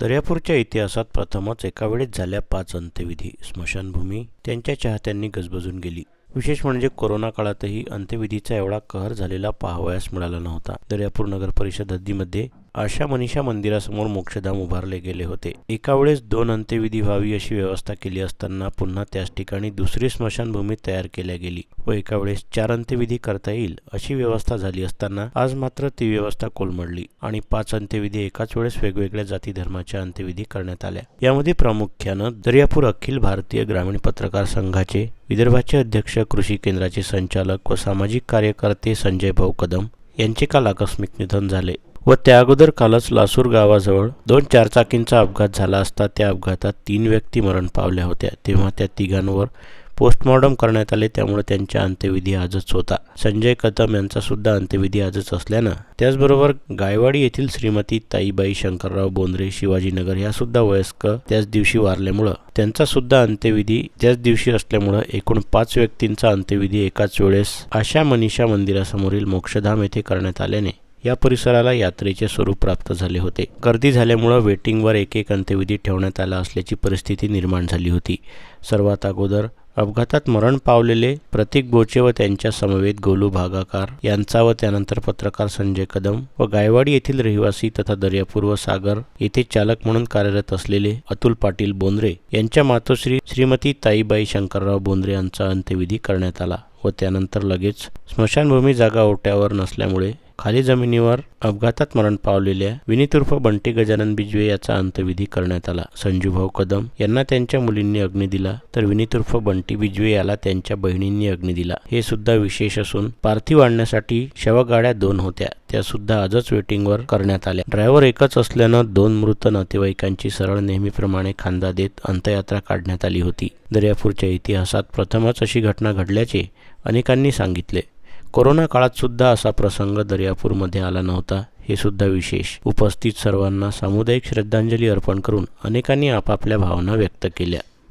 दर्यापूरच्या इतिहासात प्रथमच एका वेळेस झाल्या पाच अंत्यविधी. स्मशानभूमी त्यांच्या चाहत्यांनी गजबजून गेली. विशेष म्हणजे कोरोना काळातही अंत्यविधीचा एवढा कहर झालेला पाहावयास मिळाला नव्हता. दर्यापूर नगर परिषद हद्दीमध्ये आशा मनीषा मंदिरासमोर मोक्षधाम उभारले गेले होते. एका वेळेस दोन अंत्यविधी व्हावी अशी व्यवस्था केली असताना पुन्हा त्याच ठिकाणी दुसरी स्मशानभूमी तयार केल्या गेली व एका वेळेस चार अंत्यविधी करता येईल अशी व्यवस्था झाली असताना आज मात्र ती व्यवस्था कोलमडली आणि पाच अंत्यविधी एकाच वेळेस वेगवेगळ्या जाती धर्माच्या अंत्यविधी करण्यात आल्या. यामध्ये प्रामुख्यानं दर्यापूर अखिल भारतीय ग्रामीण पत्रकार संघाचे विदर्भाचे अध्यक्ष कृषी केंद्राचे संचालक व सामाजिक कार्यकर्ते संजय भाऊ कदम यांचे काल आकस्मिक निधन झाले. व त्या अगोदर कालच लासूर गावाजवळ दोन चारचाकींचा अपघात झाला असता त्या अपघातात तीन व्यक्ती मरण पावल्या होत्या. तेव्हा त्या तिघांवर पोस्टमॉर्टम करण्यात आले. त्यामुळे त्यांचा अंत्यविधी आजच होता. संजय कदम यांचा सुद्धा अंत्यविधी आजच असल्यानं त्याचबरोबर गायवाडी येथील श्रीमती ताईबाई शंकरराव बोंद्रे शिवाजीनगर या सुद्धा वयस्क त्याच दिवशी वारल्यामुळं त्यांचा सुद्धा अंत्यविधी त्याच दिवशी असल्यामुळं एकूण पाच व्यक्तींचा अंत्यविधी एकाच वेळेस आशा मनीषा मंदिरासमोरील मोक्षधाम येथे करण्यात आल्याने या परिसराला यात्रेचे स्वरूप प्राप्त झाले होते. गर्दी झाल्यामुळं वेटिंगवर एक एक अंत्यविधी ठेवण्यात आला असल्याची परिस्थिती निर्माण झाली होती. सर्वात अगोदर अपघातात मरण पावलेले प्रतीक बोचे व त्यांच्या समवेत गोलू भागाकार यांचा व त्यानंतर पत्रकार संजय कदम व गायवाडी येथील रहिवासी तथा दर्यापूर व सागर येथे चालक म्हणून कार्यरत असलेले अतुल पाटील बोंद्रे यांच्या मातोश्री श्रीमती ताईबाई शंकरराव बोंद्रे यांचा अंत्यविधी करण्यात आला व त्यानंतर लगेच स्मशानभूमी जागा ओट्यावर नसल्यामुळे खाली जमिनीवर अपघातात मरण पावलेल्या विनीत उर्फ बंटी गजानन बिजवे याचा अंत्यविधी करण्यात आला. संजूभाऊ कदम यांना त्यांच्या मुलींनी अग्नी दिला तर विनीत उर्फ बंटी बिजवे याला त्यांच्या बहिणींनी अग्नी दिला. हे सुद्धा विशेष असून पार्थिव आणण्यासाठी शवगाड्या दोन होत्या. त्या सुद्धा आजच वेटिंगवर करण्यात आल्या. ड्रायव्हर एकच असल्यानं दोन मृत नातेवाईकांची सरळ नेहमीप्रमाणे खांदा देत अंत्ययात्रा काढण्यात आली होती. दर्यापूरच्या इतिहासात प्रथमच अशी घटना घडल्याचे अनेकांनी सांगितले. कोरोना काळात सुद्धा असा प्रसंग दर्यापूरमध्ये आला नव्हता. हे सुद्धा विशेष. उपस्थित सर्वांना सामुदायिक श्रद्धांजली अर्पण करून अनेकांनी आपापल्या भावना व्यक्त केल्या.